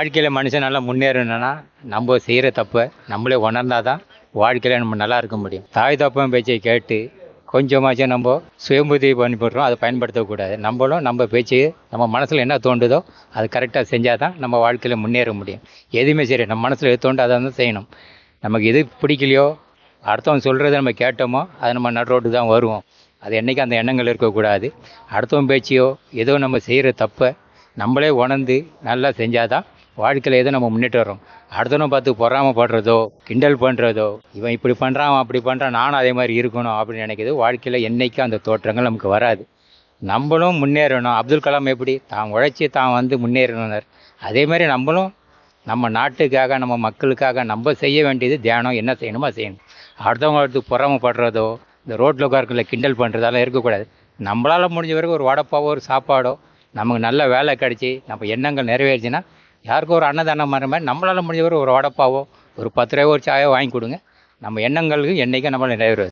வாழ்க்கையில் மனுஷன் நல்லா முன்னேறணும்னா நம்ம செய்கிற தப்பை நம்மளே உணர்ந்தாதான் வாழ்க்கையில் நம்ம நல்லா இருக்க முடியும். தாய் தப்பன் பேச்சை கேட்டு கொஞ்சமாச்சும் நம்ம சுயம்புதி பண்ணிவிடுறோம் அதை பயன்படுத்தக்கூடாது நம்மளும் நம்ம பேச்சு நம்ம மனசில் என்ன தோண்டுதோ அது கரெக்டாக செஞ்சால் தான் நம்ம வாழ்க்கையில் முன்னேற முடியும். எதுவுமே சரி நம்ம மனசில் எது தோண்டு அதை தான் செய்யணும். நமக்கு எது பிடிக்கலையோ அடுத்தவங்க சொல்கிறத நம்ம கேட்டோமோ அது நம்ம நடுரோட்டு தான் வருவோம். அது என்றைக்கும் அந்த எண்ணங்கள் இருக்கக்கூடாது. அடுத்தவன் பேச்சையோ ஏதோ நம்ம செய்கிற தப்பை நம்மளே உணர்ந்து நல்லா செஞ்சால் தான் வாழ்க்கையில் எதுவும் நம்ம முன்னிட்டு வரோம் அடுத்தவனும் பார்த்து பொறாமப்படுறதோ கிண்டல் பண்ணுறதோ இவன் இப்படி பண்ணுறான் அவன் அப்படி பண்ணுறான் நானும் அதே மாதிரி இருக்கணும் அப்படின்னு நினைக்கிறது வாழ்க்கையில் என்றைக்கும் அந்த தோற்றங்கள் நமக்கு வராது. நம்மளும் முன்னேறணும். அப்துல் கலாம் எப்படி? தான் உழைச்சி தான் வந்து முன்னேறணும்னார். அதே மாதிரி நம்மளும் நம்ம நாட்டுக்காக நம்ம மக்களுக்காக நம்ம செய்ய வேண்டியது தியானம் என்ன செய்யணுமோ செய்யணும். அடுத்தவங்க அடுத்து புறமப்படுறதோ இந்த ரோட்டில் உட்காரக்குள்ள கிண்டல் பண்ணுறதெல்லாம் இருக்கக்கூடாது. நம்மளால் முடிஞ்ச வரைக்கும் ஒரு வடப்பாவோ ஒரு சாப்பாடோ நமக்கு நல்ல வேலை கிடச்சி நம்ம எண்ணங்கள் நிறைவேறுச்சுன்னா யாருக்கும் ஒரு அன்னதானம் மாதிரி மாதிரி நம்மளால் முடிஞ்ச ஒரு வடப்பாவோ ஒரு பத்து ரூபாயோ ஒரு சாயோ வாங்கி கொடுங்க. நம்ம எண்ணங்களுக்கு என்றைக்கும் நம்மளால் நிறைவேறுவது